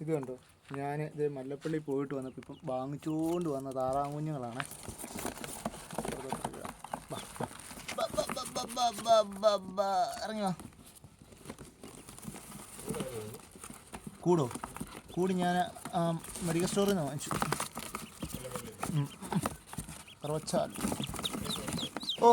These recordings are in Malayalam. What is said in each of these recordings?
ഇത് കണ്ടോ ഞാൻ ഇത് മല്ലപ്പള്ളി പോയിട്ട് വന്നപ്പോൾ ഇപ്പം വാങ്ങിച്ചുകൊണ്ട് വന്ന താറാങ്കുഞ്ഞുങ്ങളാണ് ഇറങ്ങി വാ കൂടോ കൂടി ഞാൻ മെഡിക്കൽ സ്റ്റോറിൽ നിന്ന് വാങ്ങിച്ചു. ഓ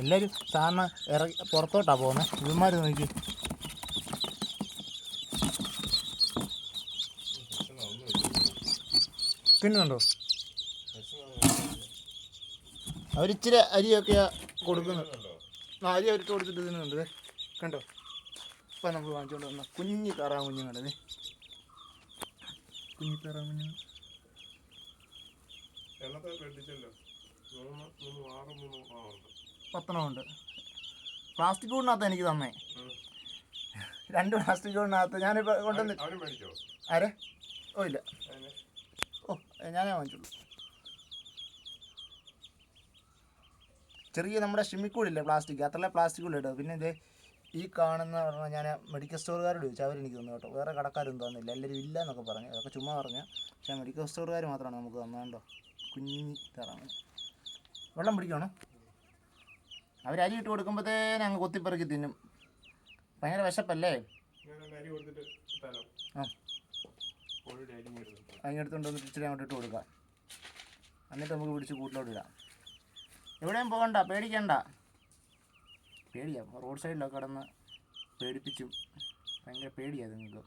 എല്ലാവരും സാറിന് ഇറങ്ങി പുറത്തോട്ടാണ് പോകുന്നത് ഇവന്മാർ നോക്കി. തിന്നുണ്ടോ അവരിച്ചിരി അരിയൊക്കെയാ കൊടുക്കുന്നത് ആ അരി അവരിട്ട് കൊടുത്തിട്ട് തിന്നുന്നുണ്ട്. കണ്ടോ? ഇപ്പം നമ്മൾ വാങ്ങിച്ചുകൊണ്ട് വന്ന കുഞ്ഞി താറാ കുഞ്ഞുങ്ങളെ കുഞ്ഞി താറാ കുഞ്ഞുങ്ങൾ എണ്ണത്തെ വെട്ടിച്ചല്ലോ മൂന്ന് ആറ് മൂന്ന് ആ ഉണ്ട്. പത്തനമുണ്ട് പ്ലാസ്റ്റിക് കൂടിനകത്ത് എനിക്ക് തന്നേ. രണ്ട് പ്ലാസ്റ്റിക് കൂടിനകത്ത് ഞാനിപ്പോൾ കൊണ്ടുവന്ന് ആരെ? ഓ ഇല്ല. ഓ ഞാനേ വാങ്ങിച്ചുള്ളൂ. ചെറിയ നമ്മുടെ ഷിമ്മിക്കൂടില്ലേ പ്ലാസ്റ്റിക്? അത്രയുള്ള പ്ലാസ്റ്റിക് കൂടി കേട്ടോ. പിന്നെ ഇത് ഈ കാണുന്ന പറഞ്ഞാൽ ഞാൻ മെഡിക്കൽ സ്റ്റോറുകാരോട് ചോദിച്ചു. അവരെനിക്ക് തന്നു കേട്ടോ. വേറെ കടക്കാരൊന്നും തന്നില്ല. എല്ലാവരും ഇല്ല എന്നൊക്കെ പറഞ്ഞു. അതൊക്കെ ചുമ്മാ പറഞ്ഞു. പക്ഷേ മെഡിക്കൽ സ്റ്റോറുകാർ മാത്രമാണ് നമുക്ക് തന്നേണ്ടോ കുഞ്ഞി തറാണ് വെള്ളം പിടിക്കണോ അവർ അരി ഇട്ട് കൊടുക്കുമ്പോഴത്തേനെ അങ്ങ് കൊത്തിപ്പെറുക്കി തിന്നും. ഭയങ്കര വിശപ്പല്ലേ? ആ. അതിനടുത്തുകൊണ്ട് വന്നിട്ട് ഇച്ചിരി അങ്ങോട്ട് ഇട്ട് കൊടുക്കാം. എന്നിട്ട് നമുക്ക് പിടിച്ച് കൂട്ടിലോട്ട് ഇടാം. എവിടെയും പോകണ്ട പേടിക്കണ്ട. പേടിയാ റോഡ് സൈഡിലൊക്കെ കിടന്ന് പേടിപ്പിച്ചും. ഭയങ്കര പേടിയാ നിങ്ങൾക്ക്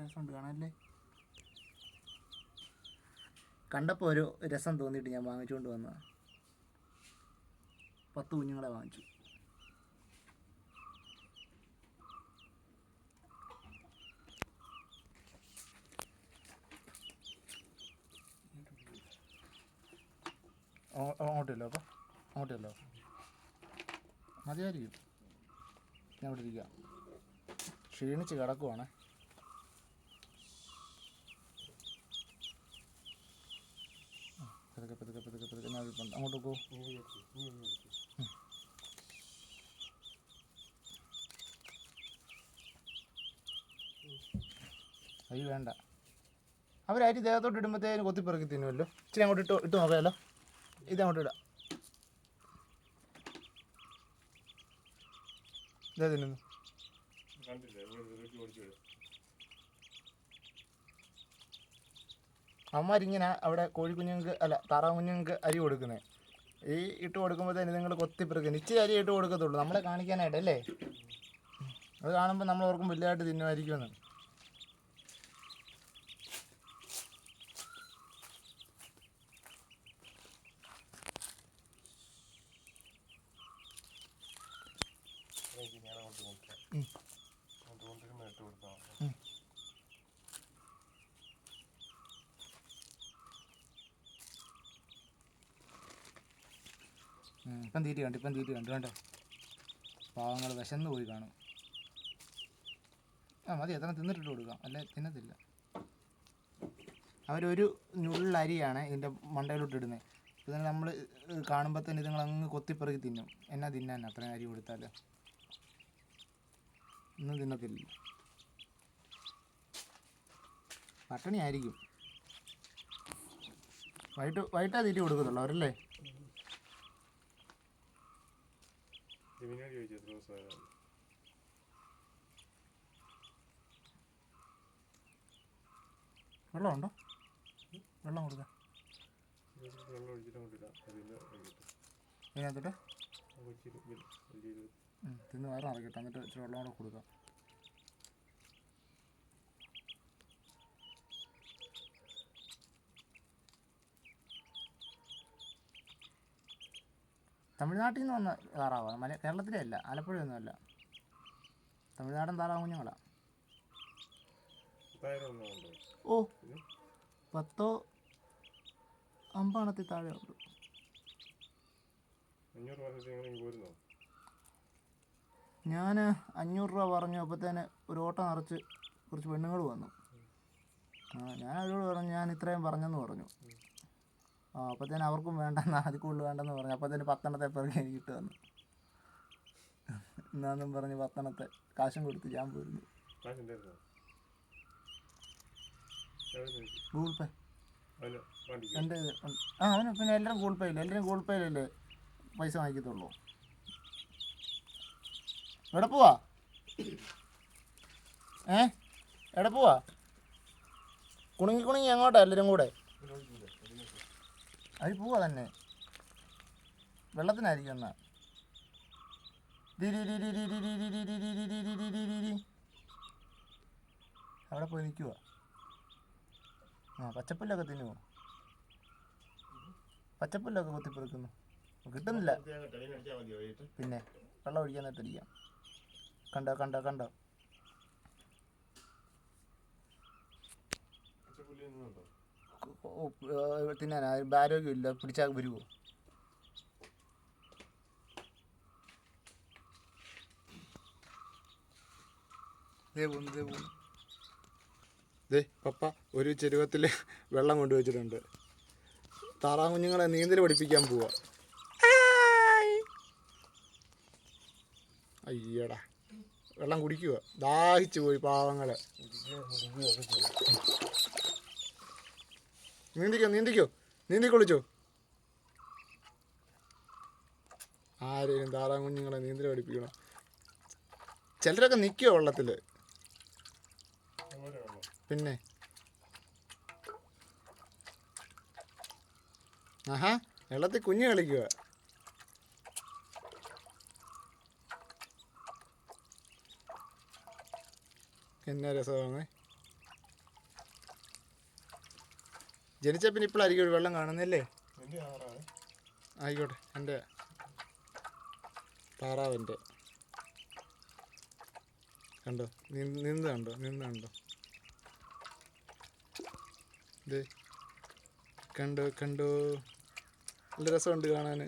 രസമുണ്ട് കാണാനല്ലേ? കണ്ടപ്പോൾ ഒരു രസം തോന്നിയിട്ട് ഞാൻ വാങ്ങിച്ചുകൊണ്ട് വന്ന പത്ത് കുഞ്ഞുങ്ങളെ വാങ്ങിച്ചു. അങ്ങോട്ടല്ലോ അങ്ങോട്ടില്ലോ അപ്പോൾ അങ്ങോട്ടില്ലോ മതിയായിരിക്കും. ഞാൻ ഇവിടെ ഇരിക്കാം. ക്ഷീണിച്ച് കിടക്കുവാണ്. പതുക്കെ പതുക്കെ പതുക്കെ പതുക്കെ. ഞാൻ അങ്ങോട്ട് പോ അരി വേണ്ട. അവരായിട്ട് ദേഹത്തോട്ട് ഇടുമ്പോഴത്തേന് കൊത്തിപ്പെറുക്കി തിന്നുമല്ലോ ഇച്ചിരി അങ്ങോട്ട് ഇട്ട് ഇട്ട് നോക്കാമല്ലോ ഇത് അങ്ങോട്ട് ഇടാം. ഇതാ തിന്നുന്നു. അമ്മമാരിങ്ങനെ അവിടെ കോഴിക്കുഞ്ഞുങ്ങൾക്ക് അല്ല താറാവ് കുഞ്ഞുങ്ങൾക്ക് അരി കൊടുക്കുന്നത് ഈ ഇട്ട് കൊടുക്കുമ്പോൾ കൊടുക്കുമ്പോഴത്തേന് നിങ്ങൾ കൊത്തിപ്പെറുക്കുന്നു ഇച്ചിരി അരി ഇട്ട് കൊടുക്കത്തുള്ളൂ. നമ്മളെ കാണിക്കാനായിട്ടല്ലേ? അത് കാണുമ്പോൾ നമ്മൾ ഓർക്കും വലുതായിട്ട് തിന്നുമായിരിക്കുമെന്ന് എനിക്ക് ഞാൻ അങ്ങോട്ട് നോക്കാം ഉം. അങ്ങോട്ട് കൊണ്ടിരുമ്പോൾ ഇട്ട് കൊടുത്താൽ മതി. ഉം, ഇപ്പം തീറ്റി കണ്ടു ഇപ്പം തീറ്റി കണ്ടു കണ്ടോ? പാവങ്ങൾ വിശന്ന് പോയി കാണും. ആ മതി എത്ര തിന്നിട്ടിട്ട് കൊടുക്കാം. അല്ലെ തിന്നത്തില്ല. അവരൊരു ഞുള്ളരിയാണ് ഇതിന്റെ മണ്ടയിലോട്ട് ഇടുന്നത്. ഇതിന് നമ്മൾ കാണുമ്പോൾ തന്നെ ഇതുങ്ങൾ അങ്ങ് കൊത്തിപ്പെറുക്കി തിന്നും. എന്നാ തിന്നാൻ അത്രയും അരി കൊടുത്താൽ ഒന്നും തിന്നത്തില്ല. പട്ടിണി ആയിരിക്കും. വൈകിട്ട് വൈകിട്ടാ തീറ്റി കൊടുക്കത്തുള്ളൂ അവരല്ലേ? ജമീനോട് ചോദിച്ചു എത്ര ദിവസമായിരുന്നു വെള്ളമുണ്ടോ വെള്ളം കൊടുക്കാം വെള്ളം ഒഴിച്ചിട്ട് ഇടാം അതിന്റെ തിന്ന് വയറിറക്കിട്ട് എന്നിട്ട് ഇച്ചിരി വെള്ളം കൂടെ കൊടുക്കാം തമിഴ്നാട്ടിൽ നിന്ന് വന്ന താറാവാണ് മല കേരളത്തിലെ അല്ല ആലപ്പുഴയൊന്നും അല്ല. തമിഴ്നാടൻ താറാവ് കുഞ്ഞുങ്ങളാണ് ഓ പത്തോ അമ്പണത്തിൽ താഴെ പോരുന്നോ? ഞാൻ അഞ്ഞൂറ് രൂപ പറഞ്ഞു അപ്പോഴത്തേന് ഒരു ഓട്ടം നിറച്ച് കുറച്ച് പെണ്ണുങ്ങൾ വന്നു. ആ ഞാൻ അവരോട് പറഞ്ഞു ഞാൻ ഇത്രയും പറഞ്ഞെന്ന് പറഞ്ഞു. ആ അപ്പത്തേന് അവർക്കും വേണ്ടെന്ന് അതിൽ കൂടുതൽ വേണ്ടെന്ന് പറഞ്ഞു. അപ്പത്തേന് പത്തെണ്ണത്തെ പിറകെ എനിക്ക് ഇട്ട് തന്നു. എന്നാന്നും പറഞ്ഞ് പത്തെണ്ണത്തെ കാശും കൊടുത്ത് ഞാൻ പോയിരുന്നു? Google Pay. എന്റെ ആ അവന് പിന്നെ എല്ലാവരും ഗൂഗിൾ പേ ഇല്ല? എല്ലാവരും ഗൂഗിൾ പേയിലല്ലേ പൈസ വാങ്ങിക്കത്തുള്ളൂ. എവിടെ പോവാ? ഏ? എവിടെ പോവാ? കുണുങ്ങി കുണുങ്ങി എങ്ങോട്ടാ എല്ലാവരും കൂടെ? അത് പോവാ തന്നെ വെള്ളത്തിനായിരിക്കും എന്നാ അവിടെ പോയി നിൽക്കുക ആ പച്ചപ്പുല്ലൊക്കെ തിന്നുമോ പച്ചപ്പുല്ലൊക്കെ കുത്തിപ്പെറുക്കുന്നു കിട്ടുന്നില്ല പിന്നെ വെള്ളം ഒഴിക്കാൻ തടിക്കാം കണ്ടോ കണ്ടോ കണ്ടോ പച്ചപ്പുല്ലുണ്ടോ തിന്നാനാ ആരോഗ്യമില്ല പിടിച്ചാൽ വരുമോ ദേ പപ്പ ഒരു ചെരുവത്തിൽ വെള്ളം കൊണ്ടുവച്ചിട്ടുണ്ട് താറാ കുഞ്ഞുങ്ങളെ നീന്തൽ പഠിപ്പിക്കാൻ പോവാ. അയ്യടാ. വെള്ളം കുടിക്കുക ദാഹിച്ചു പോയി പാവങ്ങളെ. നീന്തിക്കോ നീന്തിക്കോ. നീന്തി കുളിച്ചോ ആരെയും താറാം കുഞ്ഞുങ്ങളെ നീന്തൽ പഠിപ്പിക്കണം. ചിലരൊക്കെ നിൽക്കുമോ വെള്ളത്തിൽ പിന്നെ? ആഹാ വെള്ളത്തിൽ കുഞ്ഞ് കളിക്കുക എന്നാ രസമാണ്? ജനിച്ച പിന്നെ ഇപ്പോഴായിരിക്കും ഒരു വെള്ളം കാണുന്നില്ലേ. ആയിക്കോട്ടെ എന്റെ താറാവിന്റെ. കണ്ടോ? നിന്ന് നിന്ന് കണ്ടോ? നിന്ന് കണ്ടോ? ഇത് കണ്ടോ കണ്ടോ? നല്ല രസമുണ്ട് കാണാൻ.